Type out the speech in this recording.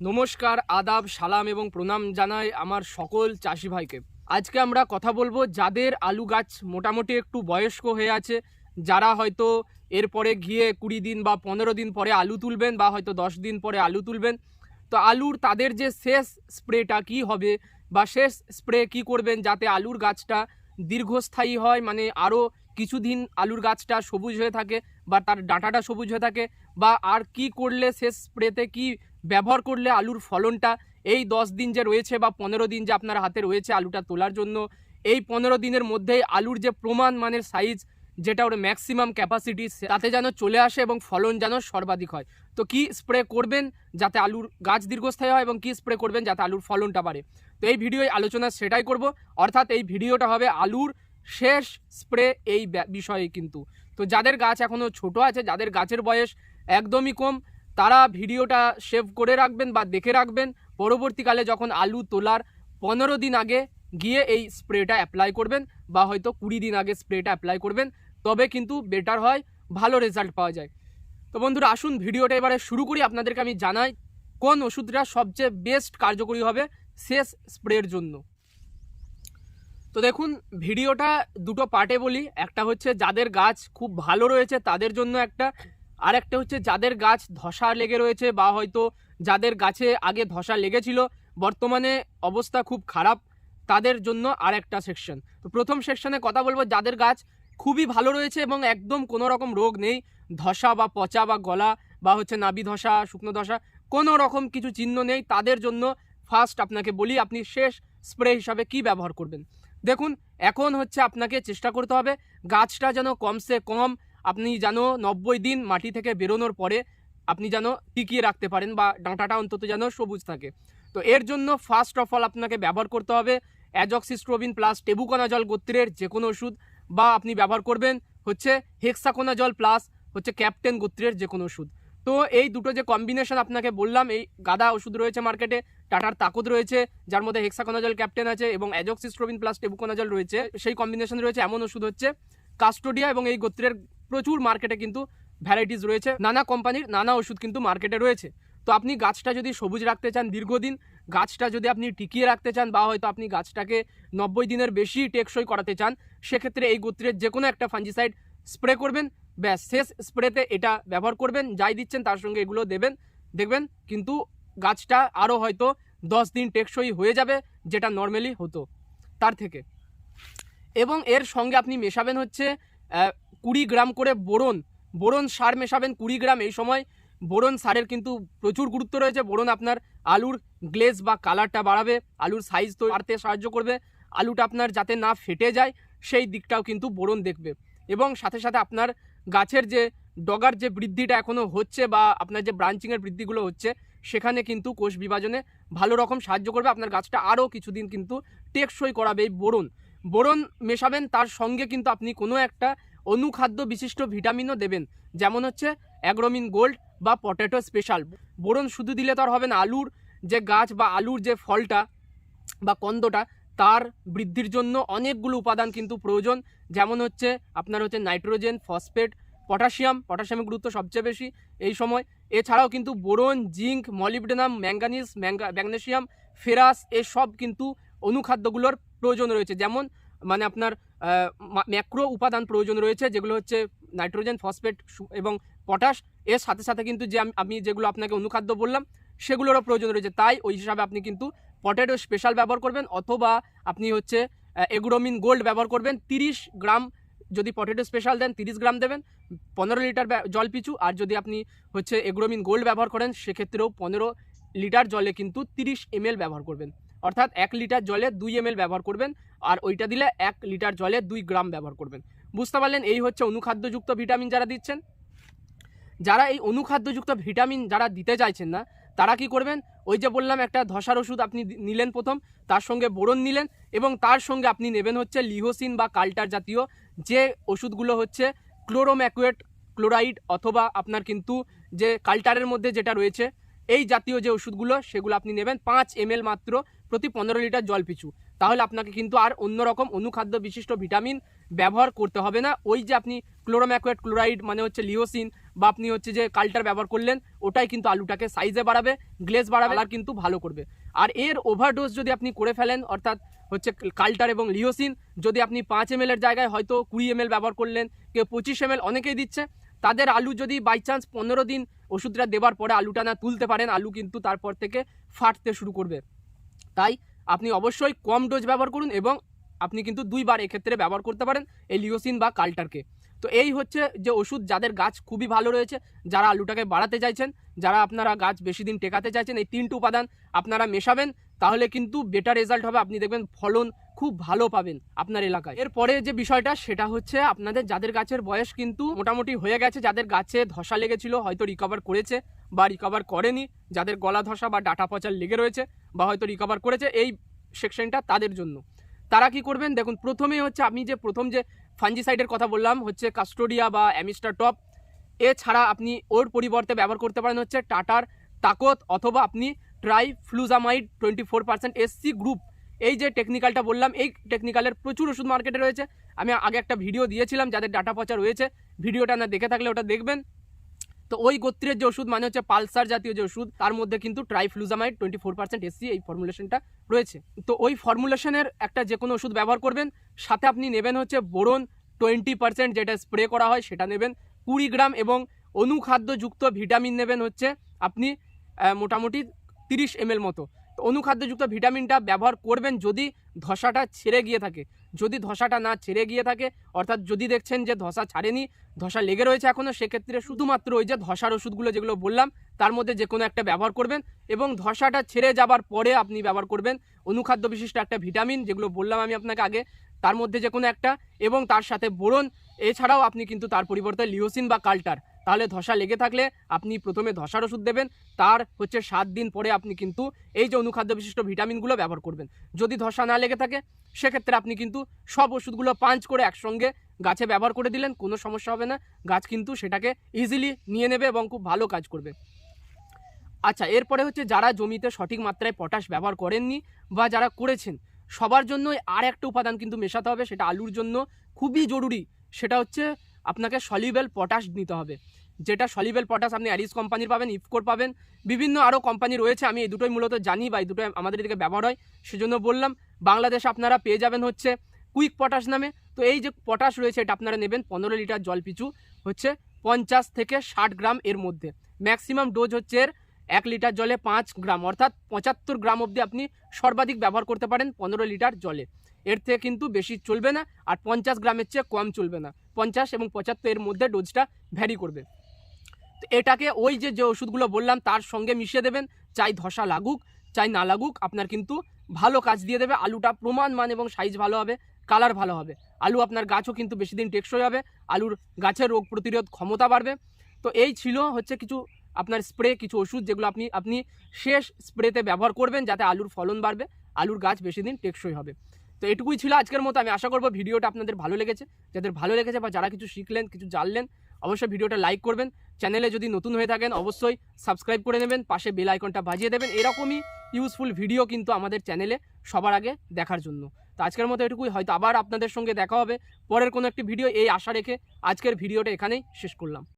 নমস্কার, আদাব, সালাম এবং প্রণাম জানাই আমার সকল চাষি ভাইকে। আজকে আমরা কথা বলব যাদের আলু গাছ মোটামুটি একটু বয়স্ক হয়ে আছে, যারা হয়তো এরপরে গিয়ে কুড়ি দিন বা পনেরো দিন পরে আলু তুলবেন বা হয়তো দশ দিন পরে আলু তুলবেন। তো আলুর তাদের যে শেষ স্প্রেটা কি হবে বা শেষ স্প্রে কি করবেন যাতে আলুর গাছটা দীর্ঘস্থায়ী হয় মানে আরও কিছুদিন আলুর গাছটা সবুজ হয়ে থাকে বা তার ডাঁটাটা সবুজ হয়ে থাকে বা আর কি করলে শেষ স্প্রেতে কি ব্যবহার করলে আলুর ফলনটা এই দশ দিন যে রয়েছে বা পনেরো দিন যে আপনার হাতে রয়েছে আলুটা তোলার জন্য, এই পনেরো দিনের মধ্যেই আলুর যে প্রমাণ মানের সাইজ যেটা ওর ম্যাক্সিমাম ক্যাপাসিটি তাতে যেন চলে আসে এবং ফলন যেন সর্বাধিক হয়। তো কি স্প্রে করবেন যাতে আলুর গাছ দীর্ঘস্থায়ী হয় এবং কি স্প্রে করবেন যাতে আলুর ফলনটা বাড়ে? তো এই ভিডিওয় আলোচনা সেটাই করব। অর্থাৎ এই ভিডিওটা হবে আলুর শেষ স্প্রে এই বিষয়ে কিন্তু। তো যাদের গাছ এখনও ছোট আছে, যাদের গাছের বয়স একদমই কম তারা ভিডিওটা সেভ করে রাখবেন বা দেখে রাখবেন। পরবর্তীকালে যখন আলু তোলার পনেরো দিন আগে গিয়ে এই স্প্রেটা অ্যাপ্লাই করবেন বা হয়তো কুড়ি দিন আগে স্প্রেটা অ্যাপ্লাই করবেন, তবে কিন্তু বেটার হয়, ভালো রেজাল্ট পাওয়া যায়। তো বন্ধুরা, আসুন ভিডিওটা এবারে শুরু করি। আপনাদেরকে আমি জানাই কোন ওষুধটা সবচেয়ে বেস্ট কার্যকরী হবে শেষ স্প্রের জন্য। তো দেখুন, ভিডিওটা দুটো পার্টে বলি। একটা হচ্ছে যাদের গাছ খুব ভালো রয়েছে, তাদের জন্য একটা আর একটা হচ্ছে যাদের গাছ ধসা লেগে রয়েছে বা হয়তো যাদের গাছে আগে ধসা লেগেছিল, বর্তমানে অবস্থা খুব খারাপ, তাদের জন্য আর একটা সেকশন তো প্রথম সেকশনে কথা বলব, যাদের গাছ খুবই ভালো রয়েছে এবং একদম কোনো রকম রোগ নেই, ধসা বা পচা বা গলা বা হচ্ছে নাবি ধসা, শুকনো ধসা, কোনো রকম কিছু চিহ্ন নেই, তাদের জন্য ফার্স্ট আপনাকে বলি, আপনি শেষ স্প্রে হিসাবে কি ব্যবহার করবেন। দেখুন, এখন হচ্ছে আপনাকে চেষ্টা করতে হবে, গাছটা যেন কমসে কম আপনি যেন নব্বই দিন মাটি থেকে বেরোনোর পরে আপনি যেন টিকিয়ে রাখতে পারেন বা ডাঁটাটা অন্তত যেন সবুজ থাকে। তো এর জন্য ফার্স্ট অফ অল আপনাকে ব্যবহার করতে হবে অ্যাজক্সিস্ট্রোবিন প্লাস টেবুকোনাজল গোত্রের যে কোনো ওষুধ বা আপনি ব্যবহার করবেন হচ্ছে হেক্সাকোনাজল প্লাস হচ্ছে ক্যাপ্টেন গোত্রের যে কোনো ওষুধ। তো এই দুটো যে কম্বিনেশন আপনাকে বললাম, এই গাদা ওষুধ রয়েছে মার্কেটে টাটার তাকত রয়েছে, যার মধ্যে হেক্সাকোনাজল ক্যাপ্টেন আছে এবং অ্যাজক্সিস্ট্রোবিন প্লাস টেবুকোনাজল রয়েছে, সেই কম্বিনেশন রয়েছে। এমন ওষুধ হচ্ছে কাস্টোডিয়া এবং এই গোত্রের প্রচুর মার্কেটে কিন্তু ভ্যারাইটিস রয়েছে। নানা কোম্পানির নানা ওষুধ কিন্তু মার্কেটে রয়েছে। তো আপনি গাছটা যদি সবুজ রাখতে চান দীর্ঘদিন, গাছটা যদি আপনি টিকিয়ে রাখতে চান বা হয়তো আপনি গাছটাকে নব্বই দিনের বেশি টেকসই করাতে চান, সেক্ষেত্রে এই গোত্রের যে কোনো একটা ফাঞ্জিসাইড স্প্রে করবেন। ব্যাস, শেষ স্প্রেতে এটা ব্যবহার করবেন, যাই দিচ্ছেন তার সঙ্গে এগুলো দেবেন। দেখবেন কিন্তু গাছটা আরও হয়তো দশ দিন টেকসই হয়ে যাবে যেটা নর্মালি হতো তার থেকে। এবং এর সঙ্গে আপনি মেশাবেন হচ্ছে কুড়ি গ্রাম করে বোরন বোরন সার মেশাবেন কুড়ি গ্রাম। এই সময় বোরন সারের কিন্তু প্রচুর গুরুত্ব রয়েছে। বোরন আপনার আলুর গ্লেজ বা কালারটা বাড়াবে, আলুর সাইজ তো বাড়তে সাহায্য করবে। আলুটা আপনার যাতে না ফেটে যায়, সেই দিকটাও কিন্তু বোরন দেখবে। এবং সাথে সাথে আপনার গাছের যে ডগার যে বৃদ্ধিটা এখনও হচ্ছে বা আপনার যে ব্রাঞ্চিংয়ের বৃদ্ধিগুলো হচ্ছে, সেখানে কিন্তু কোষ বিভাজনে ভালো রকম সাহায্য করবে। আপনার গাছটা আরও কিছুদিন কিন্তু টেকসই করাবে এই বোরন। বোরন মেশাবেন, তার সঙ্গে কিন্তু আপনি কোনো একটা অনুখাদ্য বিশিষ্ট ভিটামিনও দেবেন, যেমন হচ্ছে অ্যাগ্রোমিন গোল্ড বা পটেটো স্পেশাল। বোরন শুধু দিলে তো আর হবে না, আলুর যে গাছ বা আলুর যে ফলটা বা কন্দটা, তার বৃদ্ধির জন্য অনেকগুলো উপাদান কিন্তু প্রয়োজন, যেমন হচ্ছে আপনার হচ্ছে নাইট্রোজেন, ফসফেট, পটাশিয়াম। পটাশিয়ামের গুরুত্ব সবচেয়ে বেশি এই সময়। এছাড়াও কিন্তু boron, zinc, molybdenum, manganese, manga magnesium ferrous, এসব কিন্তু অনুখাদ্যগুলোর প্রয়োজন রয়েছে। যেমন মানে আপনার ম্যাক্রো উপাদান প্রয়োজন রয়েছে, যেগুলো হচ্ছে নাইট্রোজেন, ফসফেট এবং পটাশ। এর সাথে সাথে কিন্তু যে আমি- যেগুলো আপনাকে অনুখাদ্য বললাম, সেগুলোরও প্রয়োজন রয়েছে। তাই ওই হিসাবে আপনি কিন্তু পটেটো স্পেশাল ব্যবহার করবেন অথবা আপনি হচ্ছে এগ্রোমিন গোল্ড ব্যবহার করবেন। তিরিশ গ্রাম যদি পটেটো স্পেশাল দেন, তিরিশ গ্রাম দেবেন। পনেরো লিটার জল পিছু আর যদি আপনি হচ্ছে এগ্রোমিন গোল্ড ব্যবহার করেন, সেক্ষেত্রেও পনেরো লিটার জলে কিন্তু তিরিশ এমএল ব্যবহার করবেন। অর্থাৎ এক লিটার জলে দুই এমএল ব্যবহার করবেন। আর ওইটা দিলে এক লিটার জলে দুই গ্রাম ব্যবহার করবেন। বুঝতে পারলেন? এই হচ্ছে অনুখাদ্যযুক্ত ভিটামিন যারা দিচ্ছেন। যারা এই অনুখাদ্যযুক্ত ভিটামিন যারা দিতে চাইছেন না, তারা কি করবেন? ওই যে বললাম, একটা ধসার ওষুধ আপনি নিলেন প্রথম, তার সঙ্গে বোরন নিলেন এবং তার সঙ্গে আপনি নেবেন হচ্ছে লিহোসিন বা কাল্টার জাতীয় যে ওষুধগুলো হচ্ছে ক্লোরোম্যাকুয়েট ক্লোরাইড অথবা আপনার কিন্তু যে কাল্টারের মধ্যে যেটা রয়েছে, এই জাতীয় যে ওষুধগুলো, সেগুলো আপনি নেবেন। পাঁচ এম মাত্র প্রতি পনেরো লিটার জল পিছু তাহলে আপনাকে কিন্তু আর অন্যরকম অনুখাদ্য বিশিষ্ট ভিটামিন ব্যবহার করতে হবে না। ওই যে আপনি ক্লোরোম্যাকুয়েট ক্লোরাইড মানে হচ্ছে লিওসিন বা আপনি হচ্ছে যে কাল্টার ব্যবহার করলেন, ওটাই কিন্তু আলুটাকে সাইজে বাড়াবে গ্লেজ বাড়াবে আর কিন্তু ভালো করবে। আর এর ওভারডোজ যদি আপনি করে ফেলেন, অর্থাৎ হচ্ছে কাল্টার এবং লিওসিন, যদি আপনি পাঁচ এম জায়গায় হয়তো কুড়ি এম ব্যবহার করলেন, কেউ পঁচিশ এম অনেকেই দিচ্ছে, তাদের আলু যদি বাই চান্স পনেরো দিন ওষুধটা দেওয়ার পরে আলুটা না তুলতে পারেন, আলু কিন্তু তারপর থেকে ফাটতে শুরু করবে। তাই আপনি অবশ্যই কম ডোজ ব্যবহার করুন এবং আপনি কিন্তু দুইবার এক্ষেত্রে ব্যবহার করতে পারেন এই লিওসিন বা কাল্টারকে। তো এই হচ্ছে যে ওষুধ যাদের গাছ খুবই ভালো রয়েছে, যারা আলুটাকে বাড়াতে চাইছেন, যারা আপনারা গাছ বেশি দিন টেকাতে চাইছেন, এই তিনটি উপাদান আপনারা মেশাবেন, তাহলে কিন্তু বেটার রেজাল্ট হবে। আপনি দেখবেন ফলন খুব ভালো পাবেন আপনার এলাকায়। এরপরে যে বিষয়টা, সেটা হচ্ছে আপনাদের যাদের গাছের বয়স কিন্তু মোটামুটি হয়ে গেছে, যাদের গাছে ধসা লেগেছিল, হয়তো রিকভার করেছে বা রিকভার করেনি, যাদের গলা ধসা বা ডাটা পচা লেগে রয়েছে বা হয়তো রিকভার করেছে, এই সেকশনটা তাদের জন্য। তারা কি করবেন? দেখুন প্রথমেই হচ্ছে আমি যে প্রথম যে ফাঞ্জিসাইডের কথা বললাম, হচ্ছে কাস্টোডিয়া বা অ্যামিস্টার টপ এছাড়া আপনি ওর পরিবর্তে ব্যবহার করতে পারেন হচ্ছে টাটার তাকত, অথবা আপনি trifluzamide twenty four percent SC group এই যে টেকনিক্যালটা বললাম, এই টেকনিক্যালের প্রচুর ওষুধ মার্কেটে রয়েছে। আমি আগে একটা ভিডিও দিয়েছিলাম, যাদের ডাটা পচা রয়েছে ভিডিওটা না দেখে থাকলে ওটা দেখবেন। তো ওই গোত্রের যে ওষুধ মানে হচ্ছে পালসার জাতীয় যে ওষুধ, তার মধ্যে কিন্তু trifluzamide twenty four percent SC এই ফর্মুলেশনটা রয়েছে। তো ওই ফর্মুলেশনের একটা যে কোনো ওষুধ ব্যবহার করবেন, সাথে আপনি নেবেন হচ্ছে বোরন টোয়েন্টি পার্সেন্ট যেটা স্প্রে করা হয়, সেটা নেবেন। কুড়ি গ্রাম এবং অনুখাদ্যযুক্ত ভিটামিন নেবেন হচ্ছে আপনি মোটামুটি তিরিশ এম মতো। তো অনুখাদ্যযুক্ত ভিটামিনটা ব্যবহার করবেন যদি ধসাটা ছেড়ে গিয়ে থাকে। যদি ধসাটা না ছেড়ে গিয়ে থাকে, অর্থাৎ যদি দেখছেন যে ধসা ছাড়েনি, ধসা লেগে রয়েছে এখনও সেক্ষেত্রে শুধুমাত্র ওই যে ধসার ওষুধগুলো যেগুলো বললাম, তার মধ্যে যে কোনো একটা ব্যবহার করবেন এবং ধসাটা ছেড়ে যাবার পরে আপনি ব্যবহার করবেন অনুখাদ্য বিশিষ্ট একটা ভিটামিন যেগুলো বললাম আমি আপনাকে আগে, তার মধ্যে যে কোনো একটা এবং তার সাথে বোরন, এছাড়াও আপনি কিন্তু তার পরিবর্তে লিওসিন বা কাল্টার। তাহলে ধসা লেগে থাকলে আপনি প্রথমে ধসার ওষুধ দেবেন, তার হচ্ছে সাত দিন পরে আপনি কিন্তু এই যে অনুখাদ্য বিশিষ্ট ভিটামিনগুলো ব্যবহার করবেন। যদি ধসা না লেগে থাকে, সেক্ষেত্রে আপনি কিন্তু সব ওষুধগুলো পাঞ্চ করে একসঙ্গে গাছে ব্যবহার করে দিলেন, কোনো সমস্যা হবে না। গাছ কিন্তু সেটাকে ইজিলি নিয়ে নেবে এবং খুব ভালো কাজ করবে। আচ্ছা এরপরে হচ্ছে যারা জমিতে সঠিক মাত্রায় পটাশ ব্যবহার করেননি বা যারা করেছেন, সবার জন্যই আর একটা উপাদান কিন্তু মেশাতে হবে, সেটা আলুর জন্য। খুবই জরুরি, সেটা হচ্ছে আপনাকে সলিবেল পটাশ নিতে হবে। যেটা সলিবেল পটাশ আপনি অ্যারিস কোম্পানির পাবেন, ইফকোর পাবেন, বিভিন্ন আরও কোম্পানি রয়েছে, আমি এই দুটোই মূলত জানি বা এই দুটোই আমাদের এদিকে ব্যবহার হয়, সেজন্য বললাম বাংলাদেশ আপনারা পেয়ে যাবেন হচ্ছে কুইক পটাশ নামে। তো এই যে পটাশ রয়েছে, এটা আপনারা নেবেন পনেরো লিটার জল পিছু হচ্ছে পঞ্চাশ থেকে ষাট গ্রাম এর মধ্যে। ম্যাক্সিমাম ডোজ হচ্ছে এর এক লিটার জলে পাঁচ গ্রাম, অর্থাৎ পঁচাত্তর গ্রাম অবধি আপনি সর্বাধিক ব্যবহার করতে পারেন পনেরো লিটার জলে। এর থেকে কিন্তু বেশি চলবে না, আর পঞ্চাশ গ্রামের চেয়ে কম চলবে না। পঞ্চাশ এবং পঁচাত্তর এর মধ্যে ডোজটা ভ্যারি করবে। এটাকে ওই যে যে ওষুধগুলো বললাম, তার সঙ্গে মিশিয়ে দেবেন। চাই ধসা লাগুক, চাই না লাগুক, আপনার কিন্তু ভালো কাজ দিয়ে দেবে। আলুটা প্রমাণ মান এবং সাইজ ভালো হবে কালার ভালো হবে। আলু আপনার গাছও কিন্তু বেশি দিন টেকসই হবে, আলুর গাছের রোগ প্রতিরোধ ক্ষমতা বাড়বে। তো এই ছিল হচ্ছে কিছু আপনার স্প্রে কিছু ওষুধ যেগুলো আপনি আপনি শেষ স্প্রেতে ব্যবহার করবেন যাতে আলুর ফলন বাড়বে, আলুর গাছ বেশি দিন টেকসই হবে। তো এটুকুই ছিল আজকের মতো। আমি আশা করব ভিডিওটা আপনাদের ভালো লেগেছে। যাদের ভালো লেগেছে বা যারা কিছু শিখলেন, কিছু জানলেন, অবশ্যই ভিডিওটা লাইক করবেন। চ্যানেলে যদি নতুন হয়ে থাকেন, অবশ্যই সাবস্ক্রাইব করে নেবেন, পাশে বেল আইকনটা বাজিয়ে দেবেন। এরকমই ইউজফুল ভিডিও কিন্তু আমাদের চ্যানেলে সবার আগে দেখার জন্য। তো আজকের মতো এটুকুই, হয়তো আবার আপনাদের সঙ্গে দেখা হবে। পরের কোনো একটি ভিডিও এই আশা রেখে আজকের ভিডিওটা এখানেই শেষ করলাম।